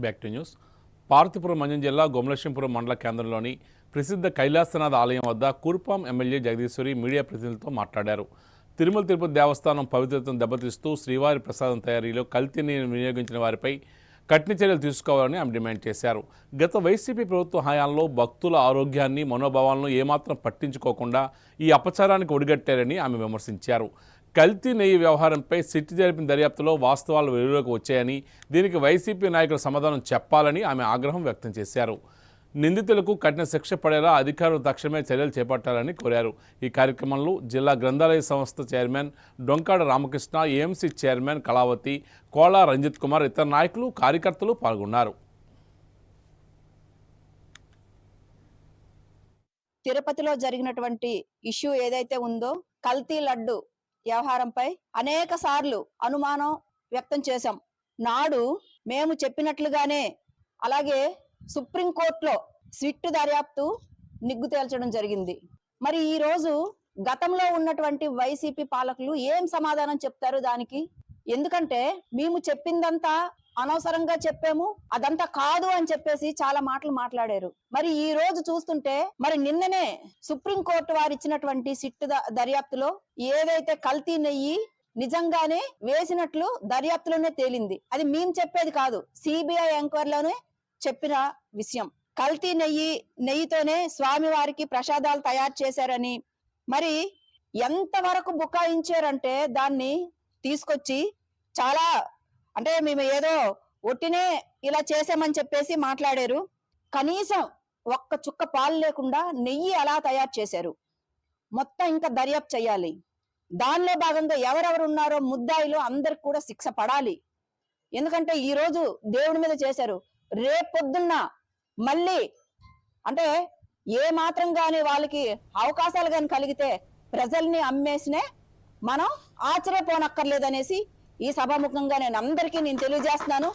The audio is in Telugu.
Back to news. పార్వతీపురం మంజం జిల్లా గొమలక్ష్మీపురం మండల కేంద్రంలోని ప్రసిద్ధ కైలాసనాథ్ ఆలయం వద్ద కూర్పాం ఎమ్మెల్యే జగదీశ్వరి మీడియా ప్రతినిధులతో మాట్లాడారు. తిరుమల తిరుపతి దేవస్థానం పవిత్రతను దెబ్బతీస్తూ శ్రీవారి ప్రసాదం తయారీలో కల్తీని వినియోగించిన వారిపై కఠిన చర్యలు తీసుకోవాలని ఆమె డిమాండ్ చేశారు. గత వైసీపీ ప్రభుత్వ హయాంలో భక్తుల ఆరోగ్యాన్ని మనోభావాలను ఏమాత్రం పట్టించుకోకుండా ఈ అపచారానికి ఒడిగట్టారని ఆమె విమర్శించారు. కల్తీ నెయ్యి వ్యవహారంపై సిట్టి జరిపిన దర్యాప్తులో వాస్తవాలు వెలుగులోకి వచ్చాయని దీనికి వైసీపీ నాయకులు సమాధానం చెప్పాలని ఆమె ఆగ్రహం వ్యక్తం చేశారు. నిందితులకు కఠిన శిక్ష పడేలా అధికారులు తక్షణమే చర్యలు చేపట్టాలని కోరారు. ఈ కార్యక్రమంలో జిల్లా గ్రంథాలయ సంస్థ chairman Donkada Ramakrishna AMC chairman Kalavathi Kola Ranjith Kumar ఇతర నాయకులు కార్యకర్తలు పాల్గొన్నారు. తిరుపతిలో జరిగినటువంటి ఇష్యూ ఏదైతే ఉందో కల్తీ లడ్డు వ్యవహారంపై అనేక సార్లు అనుమానం వ్యక్తం చేశాం. నాడు మేము చెప్పినట్లుగానే అలాగే సుప్రీంకోర్టులో స్విట్ దర్యాప్తు నిగ్గు తేల్చడం జరిగింది. మరి ఈ రోజు గతంలో ఉన్నటువంటి వైసీపీ పాలకులు ఏం సమాధానం చెప్తారు దానికి? ఎందుకంటే మేము చెప్పిందంతా అనవసరంగా చెప్పాము అదంతా కాదు అని చెప్పేసి చాలా మాటలు మాట్లాడారు. మరి ఈ రోజు చూస్తుంటే మరి నిన్ననే సుప్రీంకోర్టు వారు ఇచ్చినటువంటి సిట్ ద- దర్యాప్తులో ఏదైతే కల్తీ నెయ్యి నిజంగానే వేసినట్లు దర్యాప్తులోనే తేలింది. అది మేము చెప్పేది కాదు సిబిఐ ఎంక్వైరీలోనే చెప్పిన విషయం. కల్తీ నెయ్యి నెయ్యితోనే స్వామివారికి ప్రసాదాలు తయారు చేశారని. మరి ఎంతవరకు బుకాయించారంటే దాన్ని తీసుకొచ్చి చాలా అంటే మేము ఏదో ఒట్టినే ఇలా చేసామని చెప్పేసి మాట్లాడారు. కనీసం ఒక్క చుక్క పాలు లేకుండా నెయ్యి అలా తయారు చేశారు. మొత్తం ఇంకా దర్యాప్తు చేయాలి. దానిలో భాగంగా ఎవరెవరు ఉన్నారో ముద్దాయిలు అందరికి కూడా శిక్ష పడాలి. ఎందుకంటే ఈ రోజు దేవుడి మీద చేశారు. రేపొద్దున్న మళ్ళీ అంటే ఏ మాత్రం గాని వాళ్ళకి అవకాశాలు కానీ కలిగితే ప్రజల్ని అమ్మేసినే మనం ఆశ్చర్యపోనక్కర్లేదనేసి ఈ సభాముఖంగా నేను అందరికీ నేను తెలియజేస్తున్నాను.